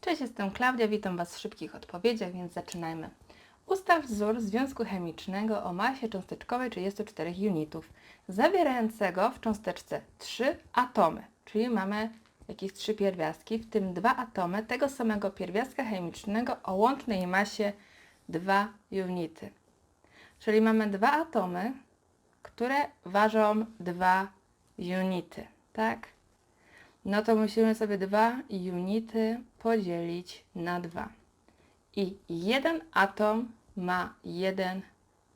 Cześć, jestem Klaudia, witam Was w szybkich odpowiedziach, więc zaczynajmy. Ustaw wzór związku chemicznego o masie cząsteczkowej 34 unitów, zawierającego w cząsteczce 3 atomy, czyli mamy jakieś trzy pierwiastki, w tym dwa atomy tego samego pierwiastka chemicznego o łącznej masie 2 unity. Czyli mamy dwa atomy, które ważą 2 unity, tak? No to musimy sobie dwa unity podzielić na dwa. I jeden atom ma jeden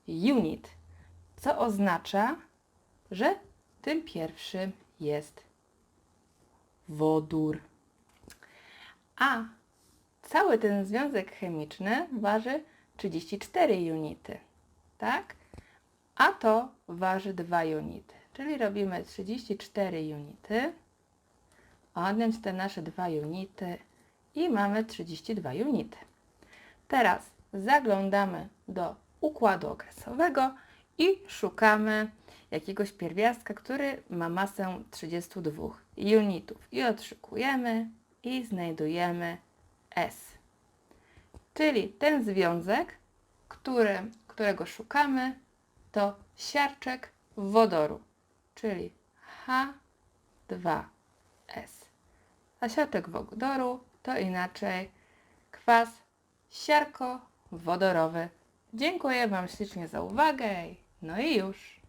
unit, co oznacza, że tym pierwszym jest wodór. A cały ten związek chemiczny waży 34 unity, tak? A to waży 2 unity, czyli robimy 34 unity odjąć te nasze dwa unity i mamy 32 unity. Teraz zaglądamy do układu okresowego i szukamy jakiegoś pierwiastka, który ma masę 32 unitów i odszukujemy i znajdujemy S. Czyli ten związek, który, którego szukamy, to siarczek wodoru, czyli H2S a siarczek wodoru to inaczej kwas siarkowodorowy. Dziękuję Wam ślicznie za uwagę. No i już.